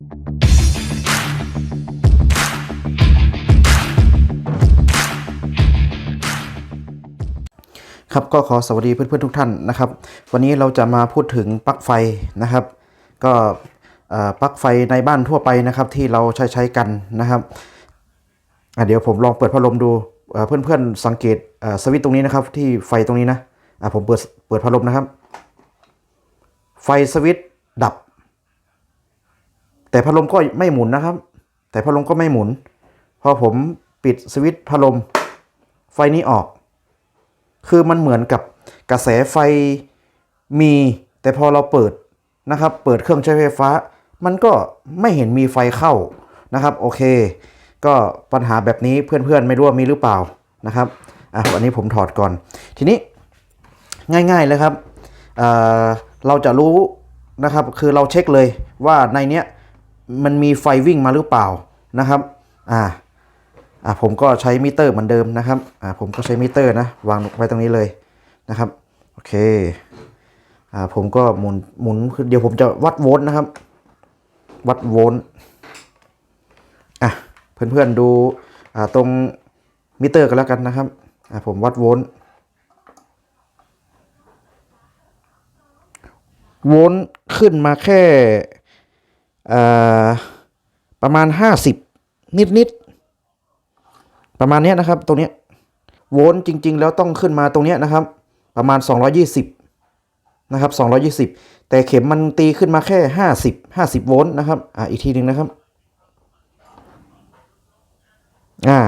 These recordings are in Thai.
ครับก็ขอสวัสดีเพื่อนๆทุกท่านนะครับ วันนี้เราจะมาพูดถึงปลั๊กไฟนะครับ ก็ปลั๊กไฟในบ้านทั่วไปนะครับที่เราใช้ใช้กันนะครับเดี๋ยวผมลองเปิดพัดลมดูเอ่อเพื่อนๆสังเกตสวิตตรงนี้นะครับ ที่ไฟตรงนี้นะผมเปิดเปิดพัดลมนะครับ ไฟสวิตดับ แต่พัดลมก็ไม่หมุนนะครับ แต่พัดลมก็ไม่หมุน พอผมปิดสวิตช์พัดลมไฟนี้ออก คือมันเหมือนกับกระแสไฟมี แต่พอเราเปิดนะครับ เปิดเครื่องใช้ไฟฟ้า มันก็ไม่เห็นมีไฟเข้านะครับ โอเค ก็ปัญหาแบบนี้เพื่อนๆไม่รู้ว่ามีหรือเปล่านะครับอะวันนี้ผมถอดก่อน ทีนี้ง่ายๆเลยครับเเราจะรู้นะครับ คือเราเช็คเลยว่าในเนี้ย มันมีไฟวิ่งมาหรือเปล่านะครับอ่าอะผมก็ใช้มิเตอร์เหมือนเดิมนะครับอ่าผมก็ใช้มิเตอร์นะวางไว้ตรงนี้เลยนะครับโอเคอ่าผมก็หมุนหมุนคือเดี๋ยวผมจะวัดโวลต์นะครับ วัดโวลต์อะเพื่อนๆดูอ่าตรงมิเตอร์กันแล้วกันนะครับอ่าผมวัดโวลต์โวลต์ขึ้นมาแค่ ประมาณ 50 นิดๆประมาณนี้นะครับ ตรงนี้โวลต์จริง ๆ แล้วต้องขึ้นมาตรงนี้นะครับ ประมาณ 220 นะครับ 220 แต่เข็มมันตีขึ้นมาแค่ 50 50 โวลต์นะครับ อ่าอีกทีหนึ่งนะครับ อ่า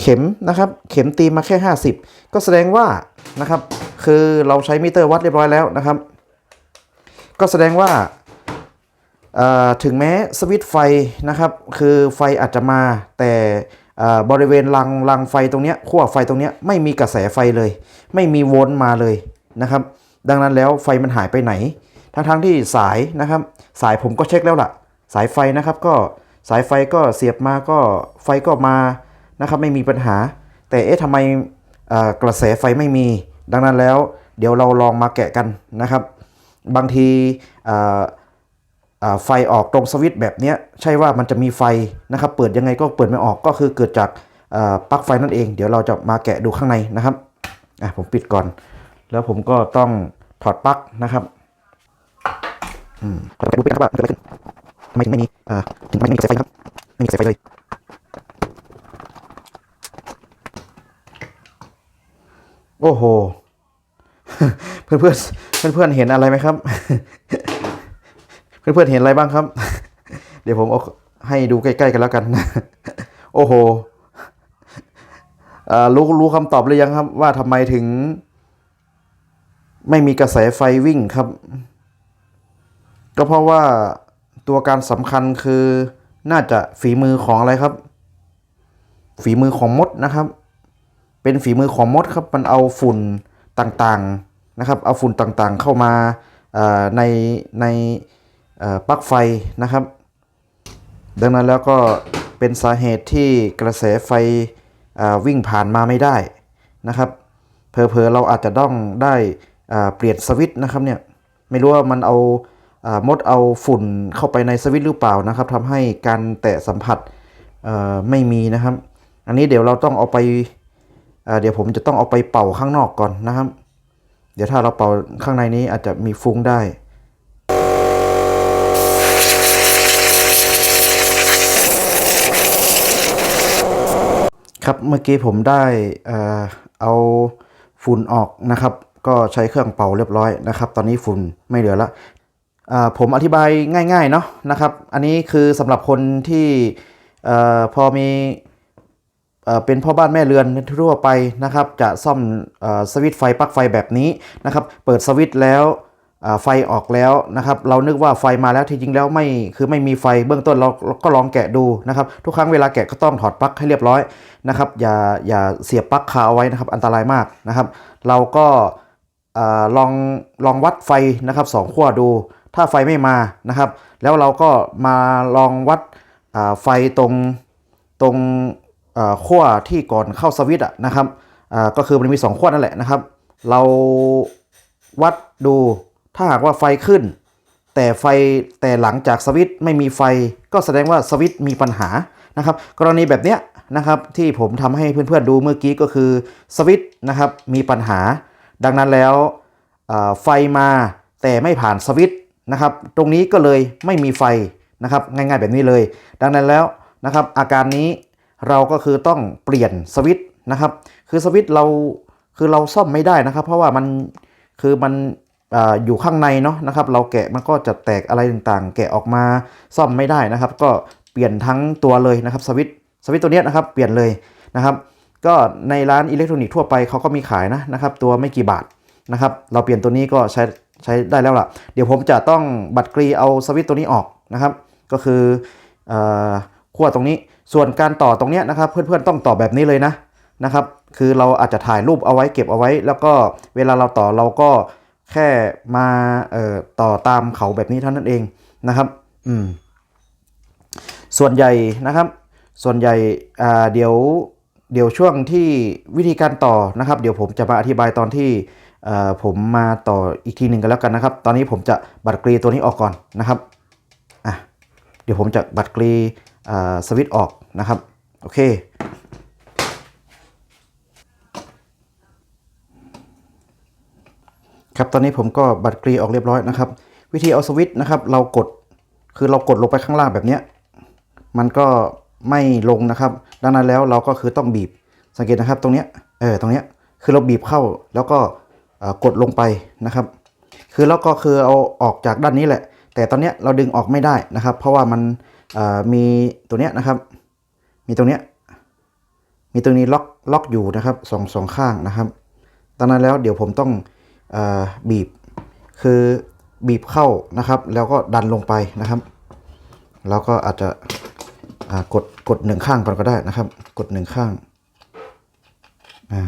เข็มนะครับ เข็มตีมาแค่ 50 ก็แสดงว่านะครับ คือเราใช้มิเตอร์วัดเรียบร้อยแล้วนะครับ ก็แสดงว่า ถึงแม้สวิตไฟนะครับ คือไฟอาจจะมาแต่บริเวณรังรังไฟตรงนี้ขั้วไฟตรงนี้ไม่มีกระแสไฟเลย ไม่มีโวลต์มาเลยนะครับ ดังนั้นแล้วไฟมันหายไปไหน ทั้งทั้งๆที่สายนะครับ สายผมก็เช็คแล้วล่ะ สายไฟนะครับก็สายไฟก็เสียบมาก็ไฟก็มานะครับไม่มีปัญหา แต่เอ๊ะทำไมกระแสไฟไม่มี ดังนั้นแล้ว เดี๋ยวเราลองมาแกะกันนะครับ บางที ไฟออกตรงสวิตช์แบบนี้ใช่ว่ามันจะมีไฟนะครับ เปิดยังไงก็เปิดไม่ออกก็คือเกิดจากปลั๊กไฟนั่นเอง เดี๋ยวเราจะมาแกะดูข้างในนะครับอะผมปิดก่อน แล้วผมก็ต้องถอดปลั๊กนะครับอืมขอแกะดูเป็นครับว่าเกิดอะไรขึ้นทำไมถึงไม่มีอ่าถึงไม่มีกระแสไฟครับไม่มีกระแสไฟเลยโอ้โห เพื่อนเพื่อนเพื่อนเห็นอะไรไหมครับ เพื่อนๆเห็นอะไรบ้างครับ เดี๋ยวผมเอาให้ดูใกล้ๆกันแล้วกัน โอ้โหรู้รู้คำตอบเลยยังครับ ว่าทำไมถึง ไม่มีกระแสไฟวิ่งครับ ก็เพราะว่าตัวการสำคัญคือน่าจะฝีมือของอะไรครับ ฝีมือของมดนะครับ เป็นฝีมือของมดครับ มันเอาฝุ่นต่างๆนะครับ เอาฝุ่นต่างๆเข้ามาในใน ปลั๊กไฟนะครับ ดังนั้นแล้วก็เป็นสาเหตุที่กระแสไฟวิ่งผ่านมาไม่ได้นะครับเพอเพอๆเราอาจจะต้องได้เปลี่ยนสวิตช์นะครับเนี่ยไม่รู้ว่ามันเอาอามดเอาฝุ่นเข้าไปในสวิตช์หรือเปล่านะครับทำให้การแตะสัมผัสไม่มีนะครับ อันนี้เดี๋ยวเราต้องเอาไปอ่าเดี๋ยวผมจะต้องเอาไปเป่าข้างนอกก่อนนะครับ เดี๋ยวถ้าเราเป่าข้างในนี้อาจจะมีฟุ้งได้ ครับเมื่อกี้ผมได้เออเอาฝุ่นออกนะครับ ก็ใช้เครื่องเป่าเรียบร้อยนะครับ ตอนนี้ฝุ่นไม่เหลือละอ่าผมอธิบายง่ายๆเนาะนะครับ อันนี้คือสำหรับคนที่เออพอมีเออเป็นพ่อบ้านแม่เรือนทั่วไปนะครับ จะซ่อมอสวิตช์ไฟปลั๊กไฟแบบนี้นะครับ เปิดสวิตช์แล้ว ไฟออกแล้วนะครับ เรานึกว่าไฟมาแล้วที่จริงแล้วไม่คือไม่มีไฟเบื้องต้นเราก็ลองแกะดูนะครับ ทุกครั้งเวลาแกะก็ต้องถอดปลั๊กให้เรียบร้อยนะครับ อย่าอย่าเสียบปลั๊กคาเอาไว้นะครับ อันตรายมากนะครับ เราก็ลองลองวัดไฟนะครับสองขั้วดู ถ้าไฟไม่มานะครับ แล้วเราก็มาลองวัดไฟตรงตรงขั้วที่ก่อนเข้าสวิตช์นะครับก็คือมันมีสองขั้วนั่นแหละนะครับ เราวัดดู ถ้าหากว่าไฟขึ้น แต่ไฟแต่หลังจากสวิตช์ไม่มีไฟ ก็แสดงว่าสวิตช์มีปัญหานะครับ กรณีแบบเนี้ยนะครับที่ผมทำให้เพื่อนๆดูเมื่อกี้ก็คือสวิตช์นะครับมีปัญหา ดังนั้นแล้วไฟมาแต่ไม่ผ่านสวิตช์นะครับ ตรงนี้ก็เลยไม่มีไฟนะครับง่ายๆแบบนี้เลย ดังนั้นแล้วนะครับอาการนี้เราก็คือต้องเปลี่ยนสวิตช์นะครับ คือสวิตช์เราคือเราซ่อมไม่ได้นะครับ เพราะว่ามันคือมัน อยู่ข้างในเนาะนะครับ เราแกะมันก็จะแตกอะไรต่างๆ แกะออกมาซ่อมไม่ได้นะครับ ก็เปลี่ยนทั้งตัวเลยนะครับสวิตสวิตตัวเนี้ยนะครับ เปลี่ยนเลยนะครับ ก็ในร้านอิเล็กทรอนิกส์ทั่วไปเขาก็มีขายนะนะครับ ตัวไม่กี่บาทนะครับ เราเปลี่ยนตัวนี้ก็ใช้ใช้ได้แล้วล่ะ เดี๋ยวผมจะต้องบัตรกรีเอาสวิตตัวนี้ออกนะครับ ก็คือเอ่อขั้วตรงนี้ส่วนการต่อตรงเนี้ยนะครับ เพื่อนๆต้องต่อแบบนี้เลยนะนะครับ คือเราอาจจะถ่ายรูปเอาไว้เก็บเอาไว้ แล้วก็เวลาเราต่อเราก็ แค่มาเอ่อต่อตามเขาแบบนี้เท่านั้นเองนะครับอืมส่วนใหญ่นะครับ ส่วนใหญ่อ่าเดี๋ยวเดี๋ยวช่วงที่วิธีการต่อนะครับ เดี๋ยวผมจะมาอธิบายตอนที่เอ่อผมมาต่ออีกทีหนึ่งกันแล้วกันนะครับ ตอนนี้ผมจะบัตรกรีตัวนี้ออกก่อนนะครับอะเดี๋ยวผมจะบัตรกรีอ่าสวิตช์ออกนะครับ โอเค ครับตอนนี้ผมก็บัตรกรีออกเรียบร้อยนะครับ วิธีเอาสวิตช์นะครับ เรากดคือเรากดลงไปข้างล่างแบบนี้มันก็ไม่ลงนะครับ ดังนั้นแล้วเราก็คือต้องบีบสังเกตนะครับตรงเนี้ยเออตรงเนี้ยคือเราบีบเข้าแล้วก็กดลงไปนะครับ คือแล้วก็คือเอาออกจากด้านนี้แหละ แต่ตอนเนี้ยเราดึงออกไม่ได้นะครับ เพราะว่ามันมีตัวเนี้ยนะครับ มีตรงเนี้ยมีตรงนี้ล็อกล็อกอยู่นะครับสองสองข้างนะครับดังนั้นแล้วเดี๋ยวผมต้อง บีบคือบีบเข้านะครับ แล้วก็ดันลงไปนะครับ แล้วก็อาจจะกดกดหนึ่งข้างก่อนก็ได้นะครับ กดหนึ่งข้างอ่า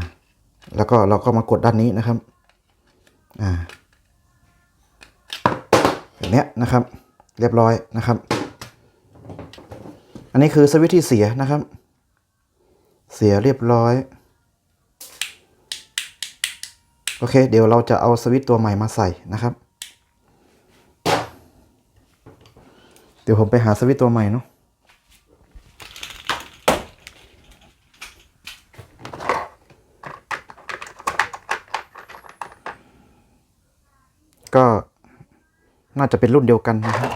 แล้วก็เราก็มากดด้านนี้นะครับอ่าแบบนี้นะครับ เรียบร้อยนะครับ อันนี้คือสวิตช์ที่เสียนะครับ เสียเรียบร้อย โอเค เดี๋ยวเราจะเอาสวิตตัวใหม่มาใส่นะครับ เดี๋ยวผมไปหาสวิตตัวใหม่เนาะก็น่าจะเป็นรุ่นเดียวกันนะครับ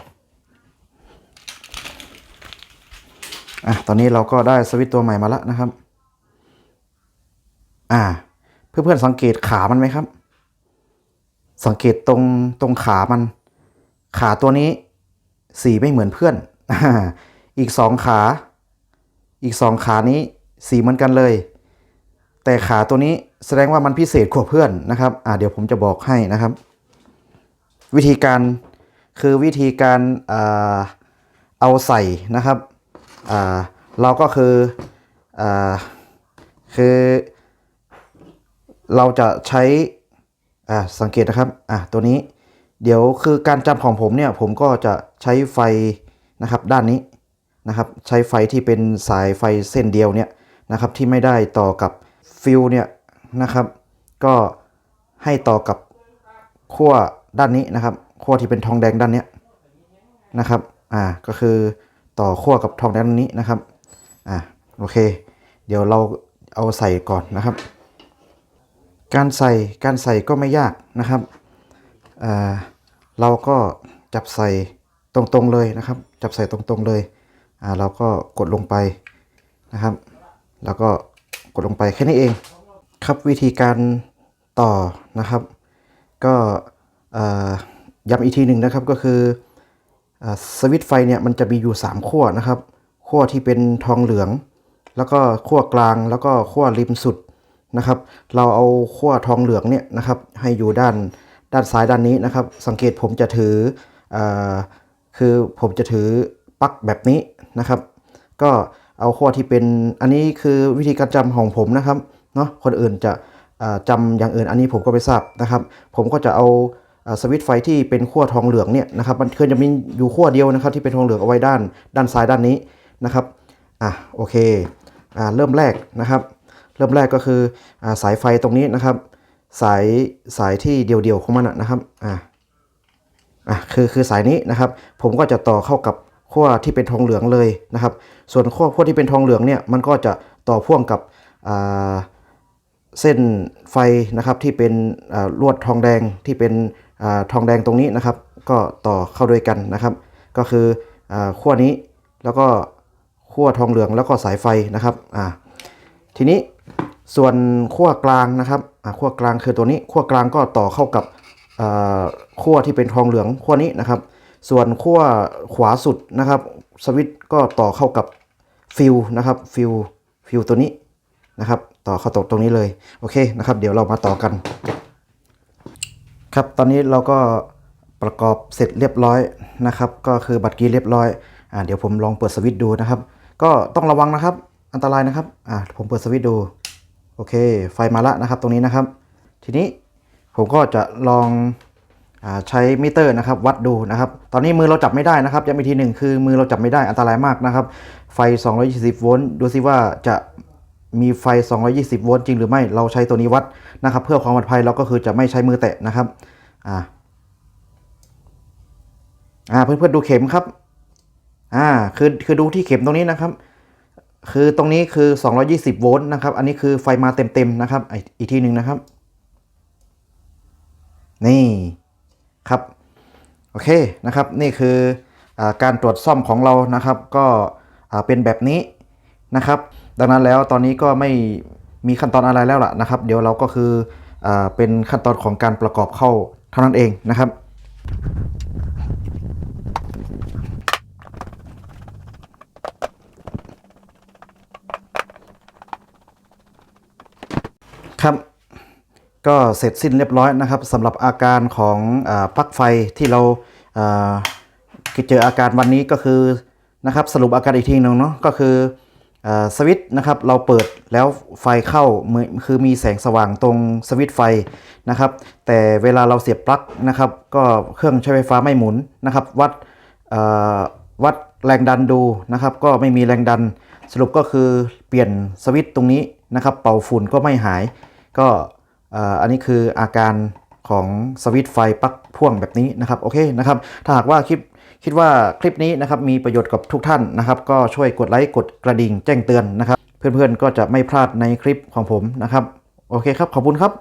อะตอนนี้เราก็ได้สวิตตัวใหม่มาแล้วนะครับ อ่า เพื่อนๆสังเกตขามันไหมครับ สังเกตตรงตรงขามัน ขาตัวนี้สีไม่เหมือนเพื่อน อีกสองขา อีกสองขานี้สีเหมือนกันเลย แต่ขาตัวนี้แสดงว่ามันพิเศษกว่าเพื่อนนะครับอ่าเดี๋ยวผมจะบอกให้นะครับ วิธีการคือวิธีการอาเอาใส่นะครับอ่าเราก็คืออ่าคือ เราจะใช้อ่าสังเกตนะครับอะตัวนี้เดี๋ยวคือการจำของผมเนี่ยผมก็จะใช้ไฟนะครับด้านนี้นะครับใช้ไฟที่เป็นสายไฟเส้นเดียวเนี่ยนะครับที่ไม่ได้ต่อกับฟิวเนี่ยนะครับก็ให้ต่อกับขั้วด้านนี้นะครับขั้วที่เป็นทองแดงด้านเนี้ยนะครับอ่าก็คือต่อขั้วกับทองแดงด้านนี้นะครับอ่าโอเค เดี๋ยวเราเอาใส่ก่อนนะครับ การใส่การใส่ก็ไม่ยากนะครับอ่าเราก็จับใส่ตรงๆเลยนะครับ จับใส่ตรงๆเลยเราก็กดลงไปนะครับ แล้วก็กดลงไปแค่นี้เองครับวิธีการต่อนะครับ ก็ย้ำอีกทีหนึ่งนะครับก็คืออสวิตช์ไฟเนี่ยมันจะมีอยู่ 3 ขั้วนะครับขั้วที่เป็นทองเหลือง แล้วก็ขั้วกลางแล้วก็ขั้วริมสุด นะครับ เราเอาขั้วทองเหลืองเนี่ยนะครับให้อยู่ด้านด้านซ้ายด้านนี้นะครับ สังเกตผมจะถืออคือผมจะถือปลั๊กแบบนี้นะครับ ก็เอาขั้วที่เป็นอันนี้คือวิธีการจำของผมนะครับเนาะคนอื่นจะอ่าจำอย่างอื่นอันนี้ผมก็ไม่ทราบนะครับ ผมก็จะเอาสวิตช์ไฟที่เป็นขั้วทองเหลืองเนี่ยนะครับมันคือจะมีอยู่ขั้วเดียวนะครับ ที่เป็นทองเหลืองเอาไว้ด้าน ด้านซ้ายด้านนี้นะครับอะโอเคอ่าเริ่มแรกนะครับ เริ่มแรกก็คืออาสายไฟตรงนี้นะครับ สายสายที่เดียวๆของมันนะครับอ่าอะคือคือสายนี้นะครับ ผมก็จะต่อเข้ากับขั้วที่เป็นทองเหลืองเลยนะครับ ส่วนขั้วขั้วที่เป็นทองเหลืองเนี่ยมันก็จะต่อพ่วงกับเส้นไฟนะครับที่เป็นลวดทองแดงที่เป็นอทองแดงตรงนี้นะครับ ก็ต่อเข้าด้วยกันนะครับ ก็คืออขั้วนี้แล้วก็ขั้วทองเหลืองแล้วก็สายไฟนะครับอ่าทีนี้ ส่วนขั้วกลางนะครับขั้วกลางคือตัวนี้ขั้วกลางก็ต่อเข้ากับขั้วที่เป็นทองเหลืองขั้วนี้นะครับ ส่วนขั้วขวาสุดนะครับ สวิตก็ต่อเข้ากับฟิวนะครับฟิวฟิวตัวนี้นะครับ ต่อเข้าตรงตรงนี้เลยโอเคนะครับ เดี๋ยวเรามาต่อกัน ครับตอนนี้เราก็ประกอบเสร็จเรียบร้อยนะครับ ก็คือบัตรกีเรียบร้อยอ่าเดี๋ยวผมลองเปิดสวิตช์ดูนะครับ ก็ต้องระวังนะครับ อันตรายนะครับอ่าผมเปิดสวิตช์ดู โอเค ไฟมาละนะครับตรงนี้นะครับ ทีนี้ผมก็จะลองอใช้มิเตอร์นะครับ วัดดูนะครับ ตอนนี้มือเราจับไม่ได้นะครับย้ำอีกทีหนึ่งคือมือเราจับไม่ได้อันตรายมากนะครับ ไฟ 220 โวลต์ดูซิว่าจะมีไฟ 220 โวลต์จริงหรือไม่ เราใช้ตัวนี้วัดนะครับ เพื่อความปลอดภัยเราก็คือจะไม่ใช้มือแตะนะครับอ่าอ่าเพื่อนๆดูเข็มครับอ่าคือคือดูที่เข็มตรงนี้นะครับ คือตรงนี้คือ 220 โวลต์นะครับ อันนี้คือไฟมาเต็มๆนะครับ อีกทีหนึ่งนะครับ นี่ครับ โอเคนะครับ นี่คืออการตรวจซ่อมของเรานะครับ ก็เป็นแบบนี้นะครับ ดังนั้นแล้วตอนนี้ก็ไม่มีขั้นตอนอะไรแล้วล่ะนะครับ เดี๋ยวเราก็คืออเป็นขั้นตอนของการประกอบเข้าเท่านั้นเองนะครับ ครับ ก็เสร็จสิ้นเรียบร้อยนะครับสำหรับอาการของอปลั๊กไฟที่เราเจออาการวันนี้ก็คือนะครับสรุปอาการอีกทีหนึ่งเนาะก็คืออสวิตช์นะครับเราเปิดแล้วไฟเข้าคือมีแสงสว่างตรงสวิตช์ไฟนะครับ แต่เวลาเราเสียบปลั๊กนะครับ ก็เครื่องใช้ไฟฟ้าไม่หมุนนะครับ วัดวัดแรงดันดูนะครับ ก็ไม่มีแรงดันสรุปก็คือเปลี่ยนสวิตช์ตรงนี้นะครับ เป่าฝุ่นก็ไม่หาย ก็อันนี้คืออาการของสวิตไฟปลั๊กพ่วงแบบนี้นะครับโอเคนะครับถ้าหากว่าคลิปคิดว่าคลิปนี้นะครับมีประโยชน์กับทุกท่านนะครับ ก็ช่วยกดไลค์กดกระดิ่งแจ้งเตือนนะครับ เพื่อนๆก็จะไม่พลาดในคลิปของผมนะครับ โอเคครับ ขอบคุณครับ